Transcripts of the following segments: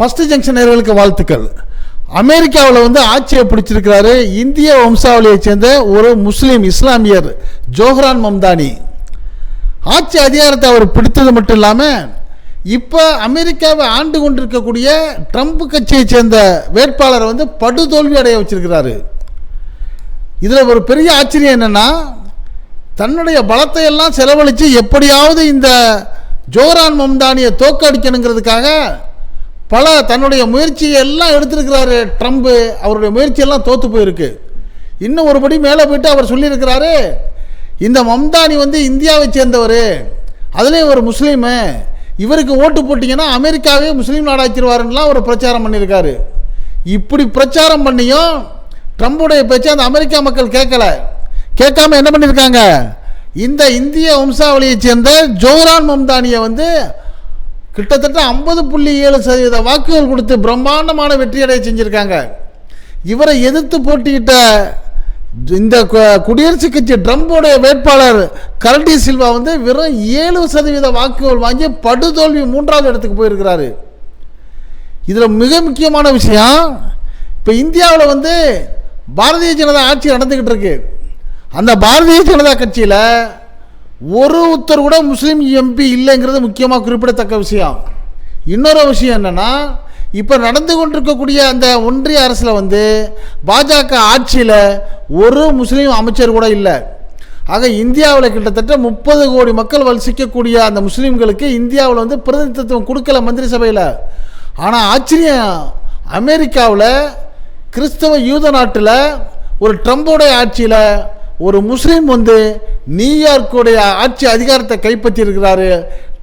First junction நேர்களுக்கு வாழ்த்துக்கள். அமெரிக்காவில் வந்து ஆட்சியை பிடிச்சிருக்கிறாரு. இந்திய வம்சாவளியைச் சேர்ந்த ஒரு முஸ்லீம் இஸ்லாமியர் ஜோஹரான் மம்தானி. ஆட்சி அதிகாரத்தை அவர் பிடித்தது மட்டும் இல்லாமல் இப்போ அமெரிக்காவை ஆண்டு கொண்டிருக்கக்கூடிய ட்ரம்ப் கட்சியைச் சேர்ந்த வேட்பாளரை வந்து படுதோல்வி அடைய வச்சிருக்கிறாரு. இதில் ஒரு பெரிய ஆச்சரியம் என்னென்னா தன்னுடைய பலத்தை எல்லாம் செலவழித்து எப்படியாவது இந்த ஜோரான் மம்தானியை தோக்கடிக்கணுங்கிறதுக்காக பல தன்னுடைய முயற்சியை எல்லாம் எடுத்திருக்கிறாரு ட்ரம்ப்பு அவருடைய முயற்சியெல்லாம் தோற்று போயிருக்கு. இன்னும் ஒருபடி மேலே போயிட்டு அவர் சொல்லியிருக்கிறாரு இந்த மம்தானி வந்து இந்தியாவை சேர்ந்தவர் அதுலேயும் ஒரு முஸ்லீமு இவருக்கு ஓட்டு போட்டிங்கன்னா அமெரிக்காவே முஸ்லீம் நாடாச்சிருவாருன்னெலாம் ஒரு பிரச்சாரம் பண்ணியிருக்காரு. இப்படி பிரச்சாரம் பண்ணியும் ட்ரம்புடைய பேச்சை அந்த அமெரிக்கா மக்கள் கேட்கல. கேட்காம என்ன பண்ணியிருக்காங்க? இந்த இந்திய வம்சாவளியைச் சேர்ந்த ஜோரான் மம்தானியை வந்து கிட்டத்தட்ட ஐம்பது புள்ளி ஏழு சதவீத வாக்குகள் கொடுத்து பிரம்மாண்டமான வெற்றியடைய செஞ்சுருக்காங்க. இவரை எதிர்த்து போட்டியிட்ட இந்த கு- கட்சி ட்ரம்போடைய வேட்பாளர் கரடி சில்வா வந்து வெறும் ஏழு சதவீத வாக்குகள் வாங்கி படுதோல்வி மூன்றாவது இடத்துக்கு போயிருக்கிறாரு. இதில் மிக முக்கியமான விஷயம் இப்போ இந்தியாவில் வந்து பாரதிய ஜனதா ஆட்சி நடந்துக்கிட்டு இருக்கு. அந்த பாரதிய ஜனதா கட்சியில் ஒரு ஒருத்தர் கூட முஸ்லீம் எம்பி இல்லைங்கிறது முக்கியமாக குறிப்பிடத்தக்க விஷயம். இன்னொரு விஷயம் என்னென்னா இப்போ நடந்து கொண்டிருக்கக்கூடிய அந்த ஒன்றிய அரசில் வந்து பாஜக ஆட்சியில் ஒரு முஸ்லீம் அமைச்சர் கூட இல்லை. ஆக இந்தியாவில் கிட்டத்தட்ட முப்பது கோடி மக்கள் வசிக்கக்கூடிய அந்த முஸ்லீம்களுக்கு இந்தியாவில் வந்து பிரதிநிதித்துவம் கொடுக்கல மந்திரி சபையில் ஆனால் ஆச்சரியம் அமெரிக்காவில் கிறிஸ்தவ யூத நாட்டில் ஒரு ட்ரம்போடைய ஆட்சியில் ஒரு முஸ்லீம் வந்து நியூயார்க்குடைய ஆட்சி அதிகாரத்தை கைப்பற்றி இருக்கிறாரு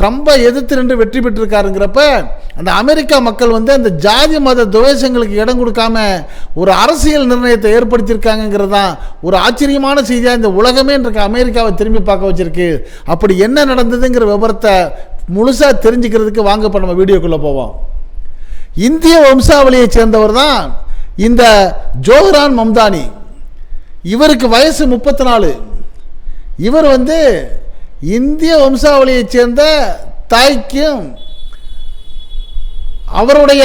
ட்ரம்பை எதிர்த்து நின்று வெற்றி பெற்றிருக்காருங்கிறப்ப அந்த அமெரிக்கா மக்கள் வந்து அந்த ஜாதி மத துவேஷங்களுக்கு இடம் கொடுக்காம ஒரு அரசியல் நிர்ணயத்தை ஏற்படுத்தியிருக்காங்கிறது தான் ஒரு ஆச்சரியமான செய்தியாக இந்த உலகமே இன்றைக்கு அமெரிக்காவை திரும்பி பார்க்க வச்சிருக்கு. அப்படி என்ன நடந்ததுங்கிற விவரத்தை முழுசாக தெரிஞ்சுக்கிறதுக்கு வாங்க இப்போ நம்ம வீடியோக்குள்ளே போவோம். இந்திய வம்சாவளியைச் சேர்ந்தவர் தான் இந்த ஜோஹரான் மம்தானி. இவருக்கு வயசு முப்பத்தி நாலு இவர் வந்து இந்திய வம்சாவளியைச் சேர்ந்த தாய்க்கும் அவருடைய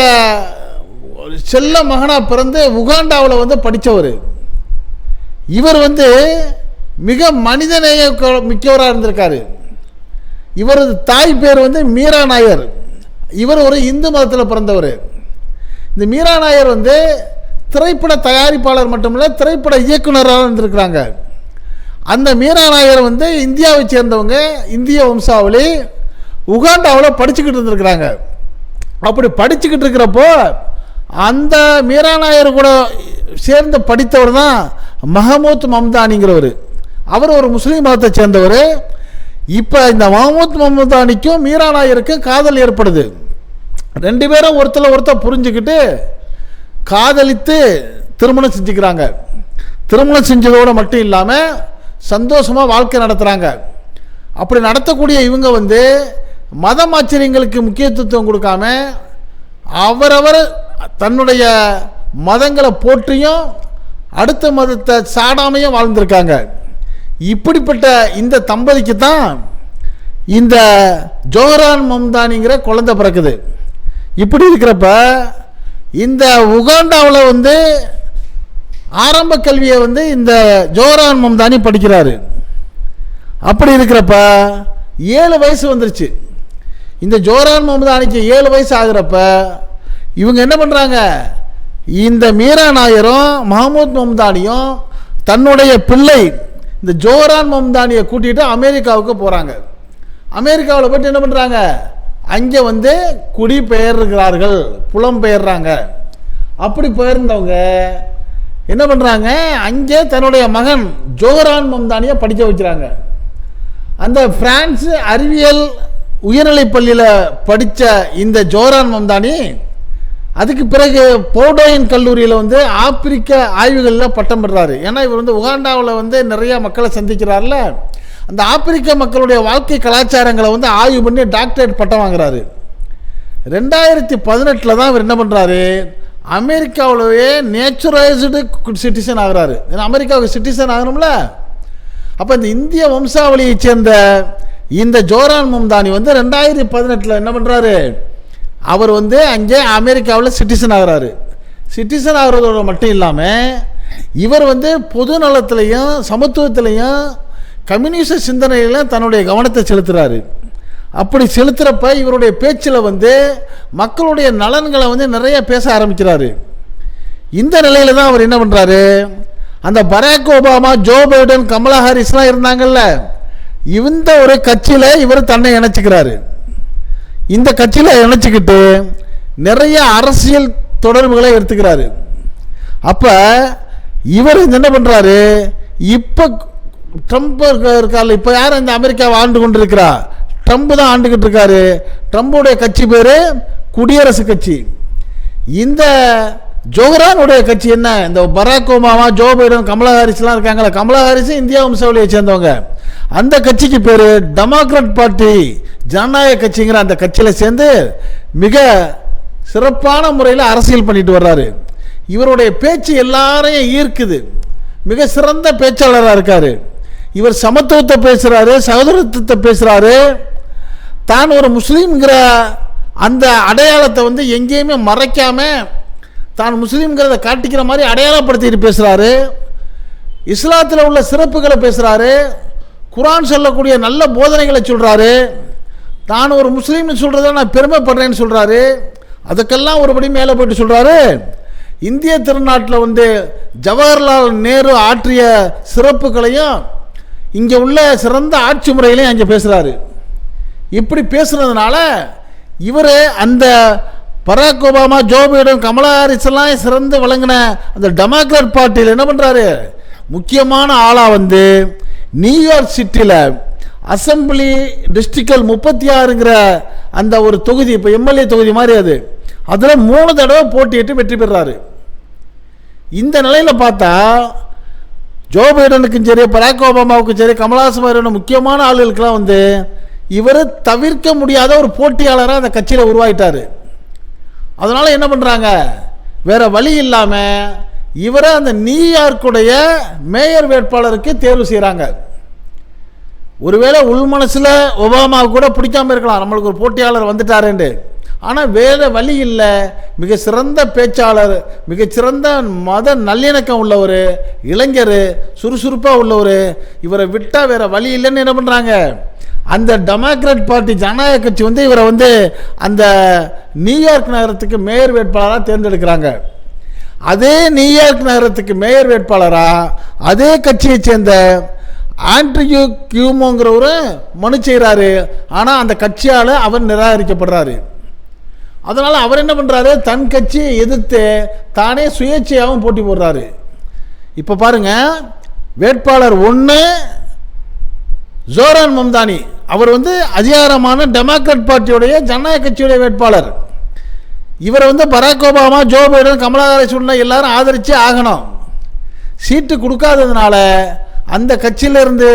செல்ல மகனாக பிறந்து உகாண்டாவில் வந்து படித்தவர் இவர் வந்து மிக மனிதநேய மிக்கவராக இருந்திருக்காரு. இவரது தாய் பேர் வந்து மீரா நாயர். இவர் ஒரு இந்து மதத்தில் பிறந்தவர். இந்த மீரா நாயர் வந்து திரைப்பட தயாரிப்பாளர் மட்டுமில்ல திரைப்பட இயக்குனராக இருந்திருக்கிறாங்க. அந்த மீரா நாயர் வந்து இந்தியாவை சேர்ந்தவங்க இந்திய வம்சாவளி உகாண்டாவில் படிச்சுக்கிட்டு இருந்திருக்கிறாங்க. அப்படி படிச்சுக்கிட்டு இருக்கிறப்போ அந்த மீரா நாயர் கூட சேர்ந்து படித்தவர் தான் மஹமூத் மம்தானிங்கிறவர். அவர் ஒரு முஸ்லீம் மதத்தை சேர்ந்தவர். இப்போ இந்த மஹமூத் மம்தானிக்கும் மீரா நாயருக்கும் காதல் ஏற்படுது. ரெண்டு பேரும் ஒருத்தர் ஒருத்தர் புரிஞ்சுக்கிட்டு காதலித்து திருமணம் செஞ்சுக்கிறாங்க. திருமணம் செஞ்சதோடு மட்டும் இல்லாமல் சந்தோஷமாக வாழ்க்கை நடத்துகிறாங்க அப்படி நடத்தக்கூடிய இவங்க வந்து மதம் ஆச்சரியங்களுக்கு முக்கியத்துவம் கொடுக்காம அவரவர் தன்னுடைய மதங்களை போற்றியும் அடுத்த மதத்தை சாடாமையும் வாழ்ந்திருக்காங்க. இப்படிப்பட்ட இந்த தம்பதிக்கு தான் இந்த ஜோஹரான் மம்தானிங்கிற குழந்தை பிறக்குது. இப்படி இருக்கிறப்ப இந்த உகாண்டாவில் வந்து ஆரம்ப கல்வியை வந்து இந்த ஜோரான் மம்தானி படிக்கிறாரு. அப்படி இருக்கிறப்ப ஏழு வயசு வந்துருச்சு. இந்த ஜோரான் மம்தானிக்கு ஏழு வயசு ஆகிறப்ப இவங்க என்ன பண்ணுறாங்க இந்த மீரா நாயரும் மஹமூத் மம்தானியும் தன்னுடைய பிள்ளை இந்த ஜோரான் மம்தானியை கூட்டிகிட்டு அமெரிக்காவுக்கு போகிறாங்க அமெரிக்காவில் போயிட்டு என்ன பண்ணுறாங்க அங்கே வந்து குடிபெயர்கிறார்கள் புலம்பெயர்றாங்க அப்படி பெயர்ந்தவங்க என்ன பண்ணுறாங்க அங்கே தன்னுடைய மகன் ஜோஹரான் மம்தானியை படிக்க வைக்கிறாங்க. அந்த பிரான்ஸ் அறிவியல் உயர்நிலைப் பள்ளியில் படித்த இந்த ஜோரான் மம்தானி அதுக்கு பிறகு போடோயின் கல்லூரியில் வந்து ஆப்பிரிக்க ஆய்வுகளில் பட்டம் பெறாரு ஏன்னா இவர் வந்து உகாண்டாவில் வந்து நிறைய மக்களை சந்திக்கிறார்ல. அந்த ஆப்பிரிக்க மக்களுடைய வாழ்க்கை கலாச்சாரங்களை வந்து ஆய்வு பண்ணி டாக்டரேட் பட்டம் வாங்குறாரு. ரெண்டாயிரத்தி பதினெட்டில் தான் இவர் என்ன பண்ணுறாரு அமெரிக்காவிலேயே நேச்சுரலைஸ்டு சிட்டிசன் ஆகிறாரு. ஏன்னா அமெரிக்காவுக்கு சிட்டிசன் ஆகணும்ல. அப்போ இந்த இந்திய வம்சாவளியைச் சேர்ந்த இந்த ஜோரான் மும்தானி வந்து ரெண்டாயிரத்தி பதினெட்டில் என்ன பண்ணுறாரு அவர் வந்து அங்கே அமெரிக்காவில் சிட்டிசன் ஆகிறாரு. சிட்டிசன் ஆகிறதோட மட்டும் இல்லாமல் இவர் வந்து பொது நலத்துலேயும் சமத்துவத்திலையும் கம்யூனிச சிந்தனையில் தன்னுடைய கவனத்தை செலுத்துகிறாரு அப்படி செலுத்துகிறப்ப இவருடைய பேச்சில் வந்து மக்களுடைய நலன்களை வந்து நிறைய பேச ஆரம்பிக்கிறாரு. இந்த நிலையில் தான் அவர் என்ன பண்ணுறாரு அந்த Barack Obama Joe Biden Kamala ஹாரிஸ்லாம் இருந்தாங்கல்ல இந்த ஒரு கட்சியில் இவர் தன்னை இணைச்சிக்கிறாரு. இந்த கட்சியில் இணைச்சிக்கிட்டு நிறைய அரசியல் தொடர்புகளை எடுத்துக்கிறாரு. அப்போ இவர் என்ன பண்ணுறாரு இப்போ ட்ரம்ப் இருக்கார்ல இப்போ யார் இந்த அமெரிக்காவை ஆண்டு கொண்டு இருக்கிறா ட்ரம்ப் தான் ஆண்டுகிட்டு இருக்காரு. ட்ரம்புடைய கட்சி பேர் குடியரசு கட்சி. இந்த ஜோஹரானுடைய கட்சி என்ன? இந்த Barack Obama Joe Biden Kamala ஹாரிஸ்லாம் இருக்காங்களா கமலா ஹாரிஸ் இந்தியா வம்சாவளியை சேர்ந்தவங்க. அந்த கட்சிக்கு பேர் டெமோக்ராட் பார்ட்டி ஜனநாயக கட்சிங்கிற அந்த கட்சியில் சேர்ந்து மிக சிறப்பான முறையில் அரசியல் பண்ணிட்டு வர்றாரு. இவருடைய பேச்சு எல்லாரையும் ஈர்க்குது. மிக சிறந்த பேச்சாளராக இருக்காரு. இவர் சமத்துவத்தை பேசுகிறாரு சகோதரத்துவத்தை பேசுகிறாரு தான் ஒரு முஸ்லீம்ங்கிற அந்த அடையாளத்தை வந்து எங்கேயுமே மறைக்காம தான் முஸ்லீம்ங்கிறத காட்டிக்கிற மாதிரி அடையாளப்படுத்திட்டு பேசுகிறாரு இஸ்லாத்தில் உள்ள சிறப்புகளை பேசுகிறாரு குரான் சொல்லக்கூடிய நல்ல போதனைகளை சொல்கிறாரு தான் ஒரு முஸ்லீம்னு சொல்கிறத நான் பெருமைப்படுறேன்னு சொல்கிறாரு அதுக்கெல்லாம் ஒருபடி மேலே போயிட்டு சொல்கிறாரு இந்திய திருநாட்டில் வந்து ஜவஹர்லால் நேரு ஆற்றிய சிறப்புகளையும் இங்கே உள்ள சிறந்த ஆட்சி முறையிலையும் அங்கே பேசுகிறாரு இப்படி பேசுனதுனால இவர் அந்த Barack Obama Joe Biden Kamala ஹாரிஸ்லாம் எல்லாம் சிறந்து விளங்கின அந்த டெமோக்ராட் பார்ட்டியில் என்ன பண்ணுறாரு முக்கியமான ஆளாக வந்து நியூயார்க் சிட்டியில் அசம்பிளி டிஸ்ட்ரிக்டல் முப்பத்தி ஆறுங்கிற அந்த ஒரு தொகுதி இப்போ எம்எல்ஏ தொகுதி மாதிரி அது. அதில் மூணு தடவை போட்டியிட்டு வெற்றி பெறாரு. இந்த நிலையில் பார்த்தா ஜோ பைடனுக்கும் சரி பராக் ஒபாமாவுக்கும் சரி கமலாஸ் மாதிரியான முக்கியமான ஆளுகளுக்கெல்லாம் வந்து இவர் தவிர்க்க முடியாத ஒரு போட்டியாளராக அந்த கட்சியில் உருவாயிட்டார். அதனால் என்ன பண்ணுறாங்க வேறு வழி இல்லாமல் இவரை அந்த நியூயார்க்குடைய மேயர் வேட்பாளருக்கு தேர்வு செய்கிறாங்க ஒருவேளை உள் மனசில் ஒபாமா கூட பிடிக்காம இருக்கலாம் நம்மளுக்கு ஒரு போட்டியாளர் வந்துட்டாருன்னு ஆனால் வேறு வழி இல்லை. மிக சிறந்த பேச்சாளர் மிகச்சிறந்த மத நல்லிணக்கம் உள்ளவர் இளைஞர் சுறுசுறுப்பாக உள்ளவர். இவரை விட்டால் வேறு வழி இல்லைன்னு என்ன பண்ணுறாங்க அந்த டெமோக்ராட் பார்ட்டி ஜனநாயக கட்சி வந்து இவரை வந்து அந்த நியூயார்க் நகரத்துக்கு மேயர் வேட்பாளராக தேர்ந்தெடுக்கிறாங்க. அதே நியூயார்க் நகரத்துக்கு மேயர் வேட்பாளராக அதே கட்சியை சேர்ந்த ஆண்ட்ரியூ கியூமோங்கிறவரும் மனு செய்கிறாரு ஆனால் அந்த கட்சியால் அவர் நிராகரிக்கப்படுறாரு. அதனால் அவர் என்ன பண்ணுறாரு தன் கட்சியை எதிர்த்து தானே சுயேட்சையாகவும் போட்டி போடுறாரு. இப்போ பாருங்க வேட்பாளர் ஒன்று ஜோரான் மம்தானி. அவர் வந்து அதிகாரமான டெமோக்ராட் பார்ட்டியுடைய ஜனநாயக கட்சியுடைய வேட்பாளர். இவரை வந்து Barack Obama Joe Biden Kamala Harris உள்ள எல்லாரும் ஆதரித்து ஆகணும். சீட்டு கொடுக்காததுனால அந்த கட்சியிலிருந்து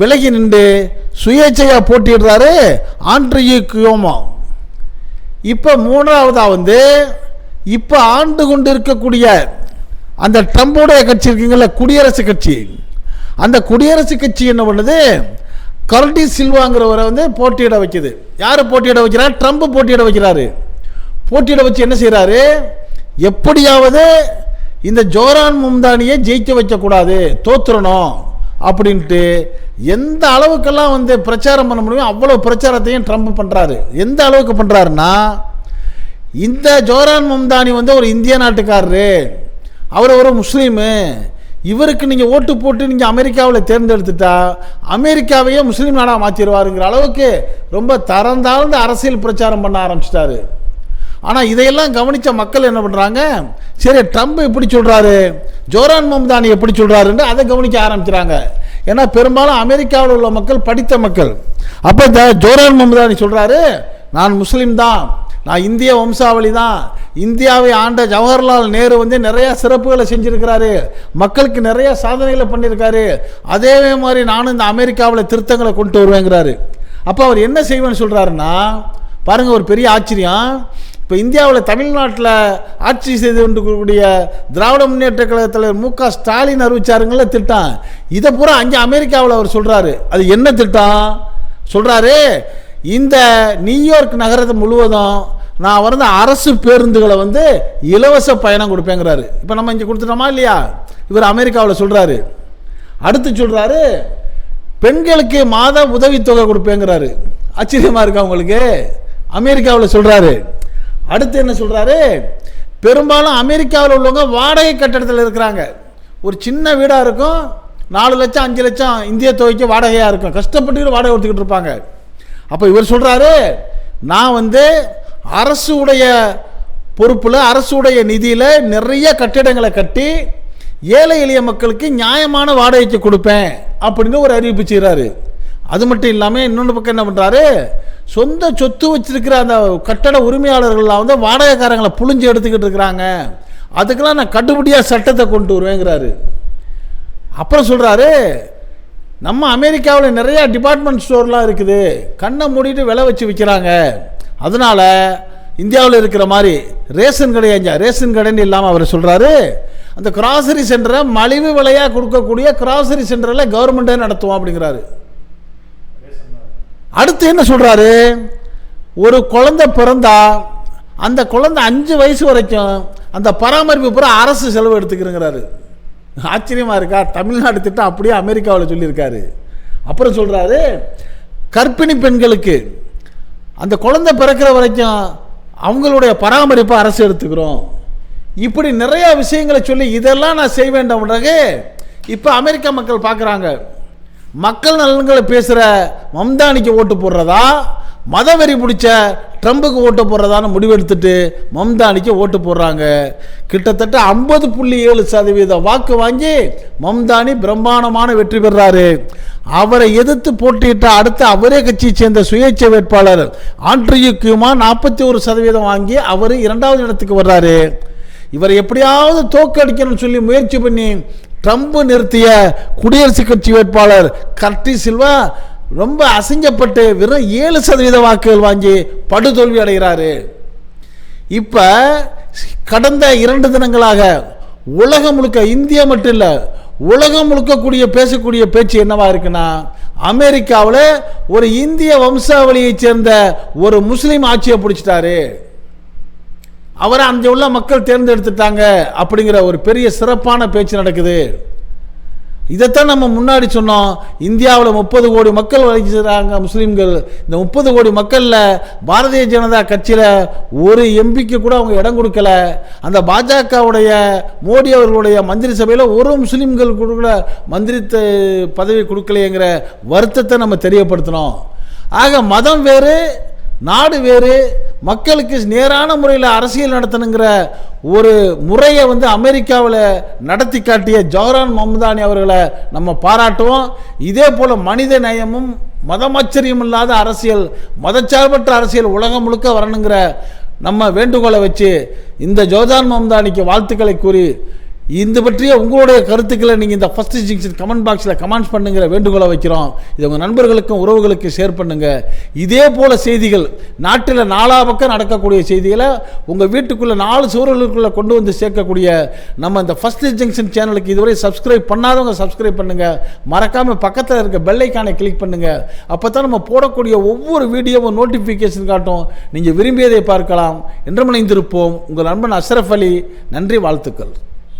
விலகி நின்று சுயேட்சையாக போட்டிடுறாரு ஆண்ட்ரியூ கியோமோ. இப்போ மூணாவதாக வந்து இப்போ ஆண்டு கொண்டு இருக்கக்கூடிய அந்த ட்ரம்போடைய கட்சி இருக்குங்கல்ல குடியரசு கட்சி. அந்த குடியரசு கட்சி என்ன பண்ணுது? கர்டி சில்வாங்கிறவரை வந்து போட்டியிட வைக்குது. யார் போட்டியிட வைக்கிறார்? ட்ரம்ப் போட்டியிட வைக்கிறாரு. போட்டியிட வச்சு என்ன செய்கிறாரு எப்படியாவது இந்த ஜோரான் மும்தானியை ஜெயிக்க வைக்கக்கூடாது தோத்துறணும் அப்படின்ட்டு எந்த அளவுக்கெல்லாம் வந்து பிரச்சாரம் பண்ண முடியுமோ அவ்வளோ பிரச்சாரத்தையும் ட்ரம்ப் பண்ணுறாரு எந்த அளவுக்கு பண்ணுறாருன்னா இந்த ஜோரான் மும்தானி வந்து ஒரு இந்திய நாட்டுக்காரரு. அவர் ஒரு முஸ்லீமு. இவருக்கு நீங்கள் ஓட்டு போட்டு நீங்கள் அமெரிக்காவில் தேர்ந்தெடுத்துட்டா அமெரிக்காவையே முஸ்லீம் நாடாக மாற்றிடுவாருங்கிற அளவுக்கு ரொம்ப தரந்தாழ்ந்து அரசியல் பிரச்சாரம் பண்ண ஆரம்பிச்சிட்டாரு. ஆனால் இதையெல்லாம் கவனித்த மக்கள் என்ன பண்ணுறாங்க சரி ட்ரம்ப் எப்படி சொல்கிறாரு ஜோரான் மம்தானி எப்படி சொல்கிறாருன்னு அதை கவனிக்க ஆரம்பிக்கிறாங்க ஏன்னா பெரும்பாலும் அமெரிக்காவில் உள்ள மக்கள் படித்த மக்கள். அப்போ இந்த ஜோரான் மம்தானி சொல்கிறாரு நான் முஸ்லீம் தான். நான் இந்திய வம்சாவளி தான். இந்தியாவை ஆண்ட ஜவஹர்லால் நேரு வந்து நிறையா சிறப்புகளை செஞ்சுருக்கிறாரு. மக்களுக்கு நிறைய சாதனைகளை பண்ணியிருக்காரு. அதே மாதிரி நானும் இந்த அமெரிக்காவில் திருத்தங்களை கொண்டு வருவேங்கிறாரு. அப்போ அவர் என்ன செய்வேன்னு சொல்கிறாருன்னா பாருங்கள் ஒரு பெரிய ஆச்சரியம். இப்போ இந்தியாவில் தமிழ்நாட்டில் ஆட்சி செய்து கொண்டிருக்கக்கூடிய திராவிட முன்னேற்ற கழக தலைவர் மு க ஸ்டாலின் அறிவிச்சாருங்கள திட்டம். இதை பூரா அங்கே அமெரிக்காவில் அவர் சொல்கிறாரு அது என்ன திட்டம்? சொல்கிறாரு இந்த நியூயார்க் நகரத்தை முழுவதும் நான் வந்து அரசு பேருந்துகளை வந்து இலவச பயணம் கொடுப்பேங்கிறாரு. இப்போ நம்ம இங்கே கொடுத்துட்டோமா இல்லையா? இவர் அமெரிக்காவில் சொல்கிறாரு அடுத்து சொல்கிறாரு பெண்களுக்கு மாத உதவித்தொகை கொடுப்பேங்கிறாரு. ஆச்சரியமாக இருக்கா உங்களுக்கு? அமெரிக்காவில் சொல்கிறாரு அடுத்து என்ன சொல்கிறாரு பெரும்பாலும் அமெரிக்காவில் உள்ளவங்க வாடகை கட்டடத்தில் இருக்கிறாங்க. ஒரு சின்ன வீடாக இருக்கும். நாலு லட்சம் அஞ்சு லட்சம் இந்திய தொகைக்கு வாடகையாக இருக்கும். கஷ்டப்பட்டு வாடகை கொடுத்துக்கிட்டு இருப்பாங்க. அப்போ இவர் சொல்கிறாரு நான் வந்து அரசு உடைய பொறுப்பில் அரசுடைய நிதியில் நிறைய கட்டிடங்களை கட்டி ஏழை எளிய மக்களுக்கு நியாயமான வாடகைக்கு கொடுப்பேன் அப்படின்னு ஒரு அறிவிப்பு செய்கிறாரு அது மட்டும் இல்லாமல் இன்னொன்று பக்கம் என்ன பண்ணுறாரு சொந்த சொத்து வச்சிருக்கிற அந்த கட்டட உரிமையாளர்கள்லாம் வந்து வாடகைக்காரங்களை புழிஞ்சு எடுத்துக்கிட்டு இருக்கிறாங்க. அதுக்கெல்லாம் நான் கட்டுப்படியாக சட்டத்தை கொண்டு வருவேங்கிறாரு. அப்புறம் சொல்கிறாரு நம்ம அமெரிக்காவில் நிறையா டிபார்ட்மெண்ட் ஸ்டோர்லாம் இருக்குது. கண்ணை மூடிட்டு விலை வச்சு விற்கிறாங்க அதனால் இந்தியாவில் இருக்கிற மாதிரி ரேஷன் கடையாஞ்சா ரேஷன் கடைன்னு இல்லாமல் அவர் சொல்கிறாரு அந்த கிராசரி சென்டரை மலிவு விலையாக கொடுக்கக்கூடிய கிராசரி சென்டரில் கவர்மெண்ட்டே நடத்துவோம் அப்படிங்கிறாரு. அடுத்து என்ன சொல்கிறாரு ஒரு குழந்தை பிறந்தா அந்த குழந்தை அஞ்சு வயசு வரைக்கும் அந்த பராமரிப்பு பூரா அரசு செலவு எடுத்துக்கிறேங்கிறாரு. ஆச்சரியமாக இருக்கா? தமிழ்நாடு திட்டம் அப்படியே அமெரிக்காவில் சொல்லியிருக்காரு. அப்புறம் சொல்கிறாரு கர்ப்பிணி பெண்களுக்கு அந்த குழந்தை பிறக்கிற வரைக்கும் அவங்களுடைய பராமரிப்பை அரசு எடுத்துக்கிறோம். இப்படி நிறையா விஷயங்களை சொல்லி இதெல்லாம் நான் செய்ய வேண்டாம் இப்போ அமெரிக்க மக்கள் பார்க்குறாங்க மக்கள் நலன்களை பேசுகிற மம்தானிக்கு ஓட்டு போடுறதா? மதவெறி பிடிச்ச ட்ரம்புக்கு ஓட்டு போடுறதான்னு முடிவெடுத்துட்டு மம்தானிக்கு ஓட்டு போடுறாங்க. கிட்டத்தட்ட ஐம்பது புள்ளி ஏழு சதவீத வாக்கு வாங்கி மம்தானி பிரம்மாண்டமான வெற்றி பெறாரு. அவரை எதிர்த்து போட்டியிட்ட அடுத்த அவரே கட்சியை சேர்ந்த சுயேட்சை வேட்பாளர் ஆண்ட்ரியுக்குமா நாற்பத்தி ஒரு சதவீதம் வாங்கி அவர் இரண்டாவது இடத்துக்கு வர்றாரு. இவர் எப்படியாவது தோக்கடிக்கணும்னு சொல்லி முயற்சி பண்ணி ட்ரம்ப் நிறுத்திய குடியரசுக் கட்சி வேட்பாளர் கர்டி சில்வா ரொம்ப அசிங்கப்பட்டு வெறும் ஏழு சதவீத வாக்குகள் வாங்கி படுதோல்வி அடைகிறாரு. இப்போ கடந்த இரண்டு தினங்களாக உலகம் முழுக்க இந்தியா மட்டும் இல்லை உலகம் முழுக்கக்கூடிய பேசக்கூடிய பேச்சு என்னவா இருக்குன்னா அமெரிக்காவில் ஒரு இந்திய வம்சாவளியைச் சேர்ந்த ஒரு முஸ்லீம் ஆட்சியை பிடிச்சிட்டாரு. அவரை அங்கே உள்ள மக்கள் தேர்ந்தெடுத்துட்டாங்க அப்படிங்கிற ஒரு பெரிய சிறப்பான பேச்சு நடக்குது. இதைத்தான் நம்ம முன்னாடி சொன்னோம். இந்தியாவில் முப்பது கோடி மக்கள் வகிக்கிறாங்க முஸ்லீம்கள். இந்த முப்பது கோடி மக்களில் பாரதிய ஜனதா கட்சியில் ஒரு எம்பிக்கு கூட அவங்க இடம் கொடுக்கல. அந்த பாஜகவுடைய மோடி அவர்களுடைய மந்திரி சபையில் ஒரு முஸ்லீம்கள் கூட மந்திரி பதவி கொடுக்கலையேங்கிற வருத்தத்தை நம்ம தெரியப்படுத்தினோம். ஆக மதம் வேறு நாடு வேறு மக்களுக்கு நேரான முறையில் அரசியல் நடத்தணுங்கிற ஒரு முறையை வந்து அமெரிக்காவில் நடத்தி காட்டிய ஜவஹரான் மம்தானி அவர்களை நம்ம பாராட்டுவோம். இதே போல் மனித நயமும் மதமாச்சரியம் இல்லாத அரசியல் மதச்சார்பற்ற அரசியல் உலகம் முழுக்க வரணுங்கிற நம்ம வேண்டுகோளை வச்சு இந்த ஜோதான் மம்தானிக்கு வாழ்த்துக்களை கூறி இந்த பற்றிய உங்களுடைய கருத்துக்களை நீங்கள் இந்த ஃபஸ்ட் ஜிங்ஷன் கமெண்ட் பாக்ஸில் கமெண்ட்ஸ் பண்ணுங்கிற வேண்டுகோளை வைக்கிறோம். இது உங்கள் நண்பர்களுக்கும் உறவுகளுக்கும் ஷேர் பண்ணுங்கள் இதே போல் செய்திகள் நாட்டில் நாலா பக்கம் நடக்கக்கூடிய செய்திகளை உங்கள் வீட்டுக்குள்ளே நாலு சுவர்களுக்குள்ளே கொண்டு வந்து சேர்க்கக்கூடிய நம்ம இந்த ஃபஸ்ட் ஜங்ஷன் சேனலுக்கு இதுவரை சப்ஸ்கிரைப் பண்ணாதவங்க சப்ஸ்கிரைப் பண்ணுங்கள் மறக்காமல் பக்கத்தில் இருக்க பெல்லைக்கானை கிளிக் பண்ணுங்கள் அப்போ தான் நம்ம போடக்கூடிய ஒவ்வொரு வீடியோவும் நோட்டிஃபிகேஷன் காட்டும். நீங்கள் விரும்பியதை பார்க்கலாம். என்று இணைந்திருப்போம் உங்கள் நண்பன் அஷ்ரஃப் அலி. நன்றி வாழ்த்துக்கள்.